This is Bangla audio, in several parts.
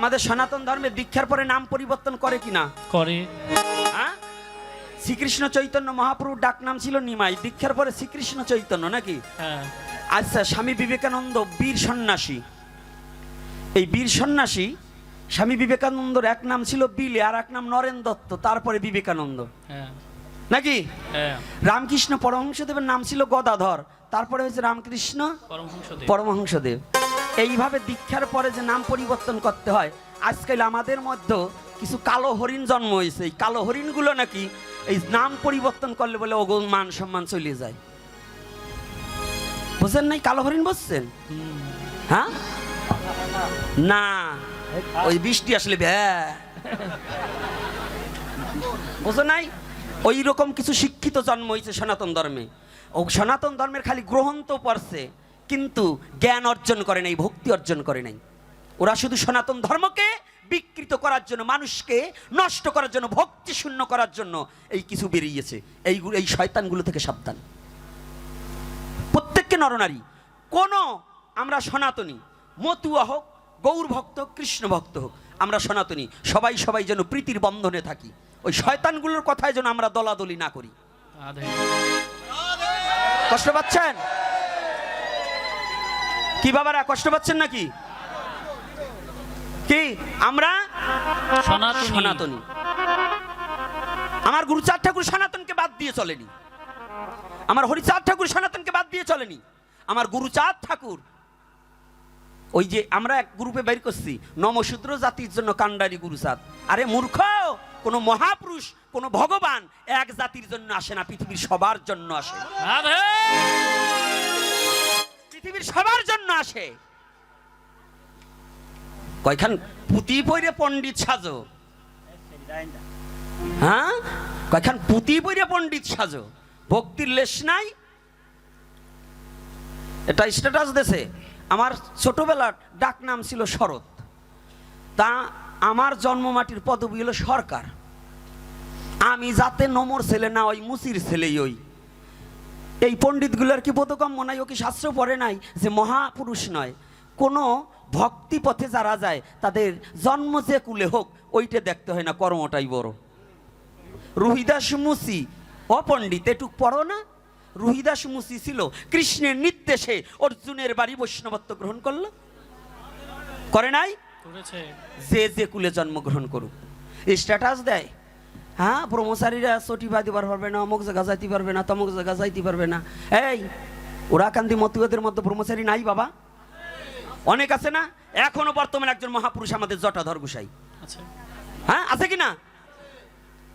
আমাদের সনাতন ধর্মে দীক্ষার পরে নাম পরিবর্তন করে কিনা? করে। হ্যাঁ? শ্রীকৃষ্ণ চৈতন্য মহাপ্রভুর ডাক নাম ছিল নিমাই। দীক্ষার পরে শ্রীকৃষ্ণ চৈতন্য নাকি? হ্যাঁ। আচ্ছা স্বামী বিবেকানন্দ বীর সন্ন্যাসী। এই বীর সন্ন্যাসী স্বামী বিবেকানন্দর এক নাম ছিল বিলে আর এক নাম নরেন দত্ত তারপরে বিবেকানন্দ। হ্যাঁ। নাকি? রামকৃষ্ণ পরমহংসদেবের নাম ছিল গদাধর তারপরে হয়েছে রামকৃষ্ণ পরমহংসদেব। পরমহংসদেব। এইভাবে দীক্ষার পরে যে নাম পরিবর্তন করতে হয়, আজকাল আমাদের মধ্যে কিছু কালো হরিণ জন্ম হয়েছে। এই কালো হরিণগুলো নাকি এই নাম পরিবর্তন করলে বলে ওগো মান সম্মান চলে যায়। বুঝছেন নাই কালো হরিণ বসছেন হ্যাঁ? না, ওই বৃষ্টি আসলে ব্যা বুঝো নাই? ওই রকম কিছু শিক্ষিত জন্ম হয়েছে সনাতন ধর্মে। ও সনাতন ধর্মের খালি গ্রহণ তো পড়ছে। কিন্তু জ্ঞান অর্জন করে নাই ভক্তি অর্জন করে নাই। ওরা শুধু সনাতন ধর্মকে বিকৃত করার জন্য মানুষকে নষ্ট করার জন্য ভক্তি শূন্য করার জন্য এই কিছু বেরিয়েছে। এইগুলো এই শয়তানগুলো থেকে সাবধান। প্রত্যেককে নরনারী কোন আমরা সনাতনী মতুয়া হোক গৌর ভক্ত হোক, কৃষ্ণ ভক্ত হোক আমরা সনাতনী সবাই সবাই যেন প্রীতির বন্ধনে থাকি। ওই শয়তানগুলোর কথায় যেন আমরা দলাদলি না করি। কষ্ট পাচ্ছেন? কি বাবারা কষ্ট পাচ্ছেন নাকি? কি আমরা? সনাতনী। আমার গুরুচাঁদ ঠাকুর সনাতনকে বাদ দিয়ে চলেনি। আমার হরিচাঁদ ঠাকুর সনাতনকে বাদ দিয়ে চলেনি। আমার গুরুচাঁদ ঠাকুর ওই যে আমরা এক গ্রুপে বের করছি নমশূদ্র জাতির জন্য কান্ডারি গুরুচাঁদ আরে মূর্খ কোন মহাপুরুষ কোন ভগবান এক জাতির জন্য আসে না পৃথিবীর সবার জন্য আসে। পৃথিবীর সবার জন্য আসে। কয়খান পুঁতি পইরে পণ্ডিত সাজো? হ্যাঁ? কয়খান পুঁতি পইরে পণ্ডিত সাজো? ভক্তির লেশ নাই? এটা স্ট্যাটাস দেশে আমার ছোটবেলার ডাক নাম ছিল শরৎ। তা আমার জন্মমাটির পদবি হলো সরকার। আমি যাতে নমর ছেলে না ওই মুসির ছেলেই ওই এই পণ্ডিতগুলোর কি বোধগম্য নাই? ও কি শাস্ত্র পড়ে নাই যে মহাপুরুষ নয়? কোনো ভক্তি পথে যারা যায় তাদের জন্ম যে কুলে হোক ওইটা দেখতে হয় না কর্মটাই বড়। রুহিদাস মুসি অপণ্ডিত এটুক পড়ো না? রুহিদাস মুসি ছিল কৃষ্ণের নির্দেশে অর্জুনের বাড়ি বৈষ্ণবত্ব গ্রহণ করল। করে নাই? করেছে। যে যে কুলে জন্মগ্রহণ করুক। স্ট্যাটাস দেয়। হ্যাঁ ব্রহ্মচারীরা চটি বাঁধতে পারবে না অমুক জায়গা যাইতে পারবে না তমুক জায়গা যাইতে পারবে না। এই ওরাকান্দি মতুয়াদের মধ্যে ব্রহ্মচারী নাই বাবা? অনেক আছে না? এখনও বর্তমানে একজন মহাপুরুষ আমাদের জটাধর গোসাই। আচ্ছা। হ্যাঁ আছে কি না?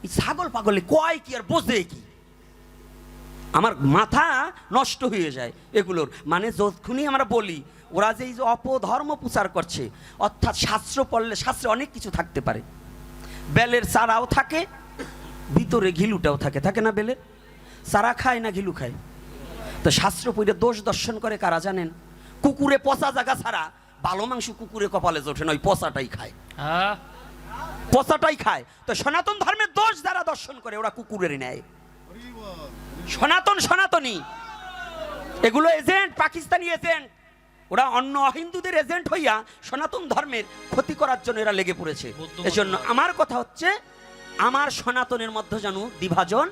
এই ছাগল পাগলে কয় কি আর বোঝে কি? আমার মাথা নষ্ট হয়ে যায় এগুলোর। মানে যখনই আমরা বলি ওরা যে এই যে অপধর্ম প্রচার করছে অর্থাৎ শাস্ত্র পড়লে শাস্ত্রে অনেক কিছু থাকতে পারে। বেলের চারাও থাকে ভিতরে ঘিলুটাও থাকে থাকে না বেলে? সারা খায় না ঘিলু খায়? তো শাস্ত্র পড়ে দোষ দর্শন করে কারা জানেন? কুকুরে পচা জায়গা ছাড়া ভালো মাংস কুকুরে কপালে জোটে না ওই পচাটাই খায়। হ্যাঁ। পচাটাই খায়। তো সনাতন ধর্মের দোষ যারা দর্শন করে ওরা কুকুরের নেয় সনাতন সনাতনী। এগুলো এজেন্ট পাকিস্তানি এজেন্ট। ওরা অন্য অহিন্দুদের এজেন্ট হইয়া সনাতন ধর্মের ক্ষতি করার জন্য এরা লেগে পড়েছে। এজন্য আমার কথা হচ্ছে আমার সনাতনের মধ্যে যেন দ্বিভাজন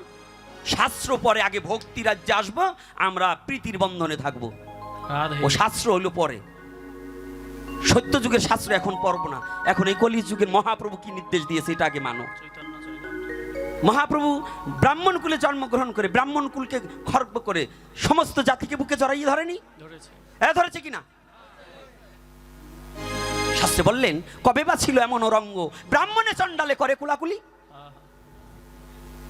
শাস্ত্র পরে আগে ভক্তি রাজ্যে আসব আমরা প্রীতির বন্ধনে থাকব। ও শাস্ত্র হইল পরে। সত্য যুগের শাস্ত্র এখন পড়ব না। এখন এই কলি যুগের মহাপ্রভু কি নির্দেশ দিয়েছে এটা আগে মানো। মহাপ্রভু ব্রাহ্মণ কুলে জন্মগ্রহণ করে ব্রাহ্মণ কুলকে খর্ব করে সমস্ত জাতিকে বুকে জড়াইয়ে ধরেনি? ধরেছে। এ ধরেছে কিনা? শাস্ত্রে বললেন কবে বা ছিল এমন রঙ্গ ব্রাহ্মণে চণ্ডালে করে কুলাকুলি?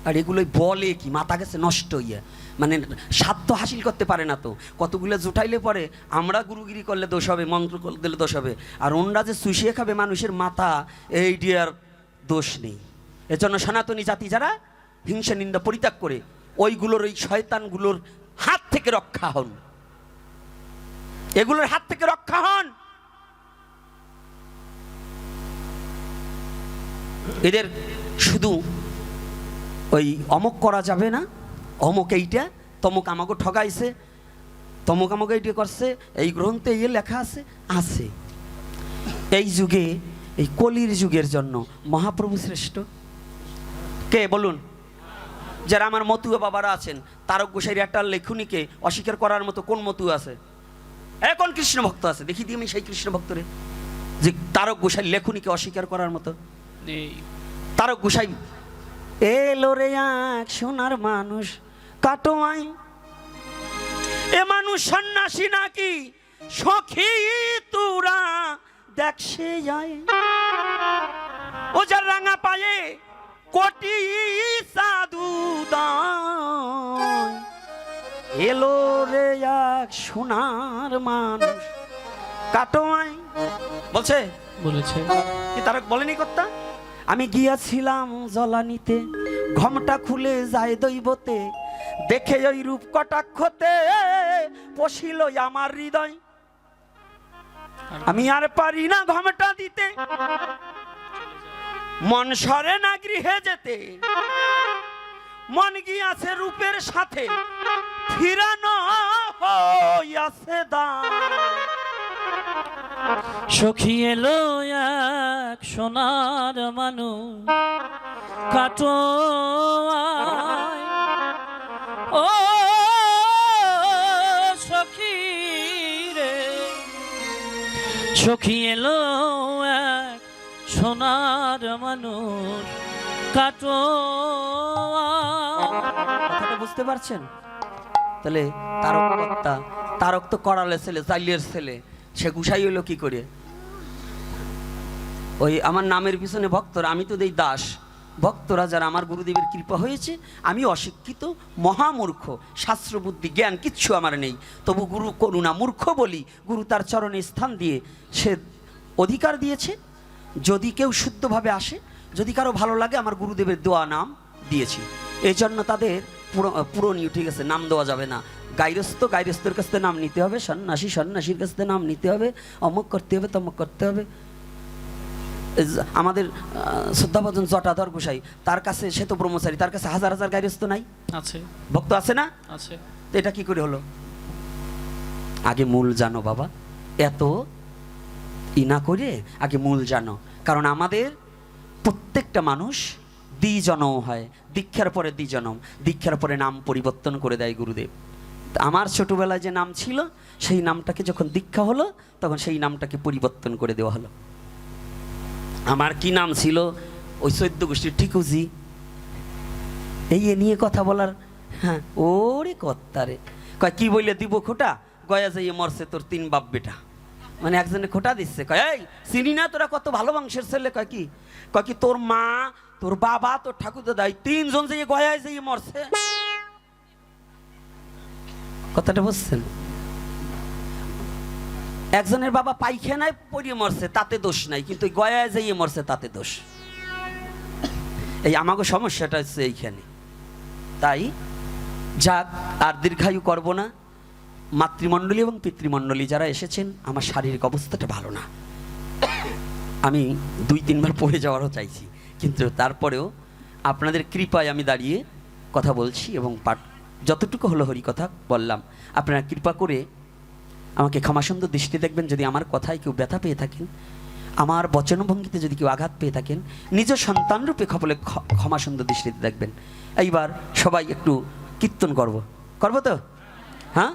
আর এগুলোই বলে কি? মাথা গেছে নষ্ট হইয়া। মানে স্বার্থ হাসিল করতে পারে না তো। কতগুলো জুটাইলে পরে আমরা গুরুগিরি করলে দোষ হবে, মন্ত্র দিলে দোষ হবে। আর ওনরা যে শুষিয়ে খাবে মানুষের মাথা, এই ডিয়ার দোষ নেই। এজন্য সনাতনী জাতি যারা হিংসা, নিন্দা পরিত্যাগ করে, ওইগুলোর, ওই শয়তানগুলোর হাত থেকে রক্ষা হন। এগুলোর হাত থেকে রক্ষা হন। এদের শুধু ওই অমক করা যাবে না। অমক এইটা তমক আমাকে ঠগাইছে তমক আমাকে এইটা করছে এই গ্রন্থে ইয়ে লেখা আছে আছে। এই যুগে এই কলির যুগের জন্য মহাপ্রভু শ্রেষ্ঠ। কে বলুন? যারা আমার মতুয়া বাবারা আছেন তারক গোসাইয়ের একটা লেখনীকে অস্বীকার করার মতো কোন মতু আছে? এখন কৃষ্ণ ভক্ত আছে? দেখি দিই আমি সেই কৃষ্ণ ভক্তরে। যে তারক গোসাই লেখনীকে অস্বীকার করার মতো। তারক গোসাই এলো রে এক সোনার মানুষ কাটোয়াই। এ মানুষ সন্ন্যাসী নাকি? সখী তুরা দেখ সে যায় ও যার রাঙা পায়ে কোটি সাধু। এলো রে এক সোনার মানুষ কাটোয়াই। বলছে? বলেছে। কি তারক বলেনি কর্তা? আমি গিয়াছিলাম জলানিতে, ঘমটা খুলে যায় দৈবতে, দেখে ওই রূপ কটাক্ষতে পশিল আমার হৃদয়। আমি আর পারি না ঘমটা দিতে। মন সরে না গৃহে যেতে। মন গিয়াছে রূপের সাথে। ফিরানো হইয়াছে দা সখী এলো এক সোনার মানু। কাটো ও সখী রে। সখী এলো এক সোনার মানুষ কাটো বুঝতে পারছেন? তাহলে তারক তারক তো করালে ছেলে, জাইলের ছেলে। সে গুসাই হলো কি করে? ওই আমার নামের পিছনে ভক্তরা, আমি তো দেই দাস। ভক্তরা যারা আমার গুরুদেবের কৃপা হয়েছে, আমি অশিক্ষিত, মহামূর্খ শাস্ত্র বুদ্ধি জ্ঞান কিচ্ছু আমার নেই। তবু গুরু করুণা মূর্খ বলি, গুরু তার চরণে স্থান দিয়ে সে অধিকার দিয়েছে। যদি কেউ শুদ্ধভাবে আসে, যদি কারও ভালো লাগে, আমার গুরুদেবের দোয়া নাম দিয়েছি। এই জন্য তাদের পুরো- পুরনীয় ঠিক আছে নাম দেওয়া যাবে না। গাইরস্থ, গাইরস্থের কাছ থেকে নাম নিতে হবে, সন্ন্যাসী, সন্ন্যাসীর কাছ থেকে নাম নিতে হবে, অমুক করতে হবে, তমুক করতে হবে। আমাদের শ্রদ্ধাভজন জটাধর গোসাই তার কাছে সে তো ব্রহ্মচারী তার কাছে হাজার হাজার গাইরস্থ নাই? আছে। ভক্ত আছে না? আছে। এটা কি করে হলো? আগে মূল জানো বাবা এত ই না করে আগে মূল জানো। কারণ আমাদের প্রত্যেকটা মানুষ দ্বিজনম হয় দীক্ষার পরে দ্বিজনম দীক্ষার পরে নাম পরিবর্তন করে দেয় গুরুদেব। আমার ছোটবেলায় যে নাম ছিল সেই নামটাকে যখন দীক্ষা হলো তখন সেই নামটাকে পরিবর্তন করে দেওয়া হলো। আমার কি নাম ছিল? ওই চৈদ্য গোষ্ঠীর ঠিকুজি এই নিয়ে কথা বলার হ্যাঁ ওরে কত্তারে কয়, কি বললে দিব খোটা? গয়া যাইয়ে মরছে তোর তিন বাপ বেটা। মানে একজনে খোটা দিচ্ছে। কয়, এই, চিনি না তোরা কত ভালো মাংসের ছেলে? কয়, কি? কয়, কি তোর মা, তোর বাবা, তোর ঠাকুর দাদাই তিনজন যাইয়ে গয়ায় যাইয়ে মরছে? কথাটা বুঝছেন? একজনের বাবা পায়খানায় পড়িয়ে মরছে, তাতে দোষ নাই, কিন্তু গয়ায় যাইয়ে মরছে, তাতে দোষ। এই আমাকে সমস্যাটা হচ্ছে এইখানে। তাই যাক, আর দীর্ঘায়ু করব না। মাতৃমণ্ডলী এবং পিতৃমণ্ডলী যারা এসেছেন, আমার শারীরিক অবস্থাটা ভালো না। আমি দুই, তিনবার পড়ে যাওয়ারও চাইছি, কিন্তু তারপরেও আপনাদের কৃপায় আমি দাঁড়িয়ে কথা বলছি এবং পাঠ যতটুকু হলো হরি কথা বললাম। আপনারা কৃপা করে আমাকে ক্ষমাসুন্দর দৃষ্টি দেখবেন যদি আমার কথায় কেউ ব্যথা পেয়ে থাকেন, আমার বচনভঙ্গিতে যদি কেউ আঘাত পেয়ে থাকেন, নিজ সন্তানরূপে খবলে ক্ষমাসুন্দর দৃষ্টিতে দেখবেন। এইবার সবাই একটু কীর্তন করব। করব তো? হ্যাঁ?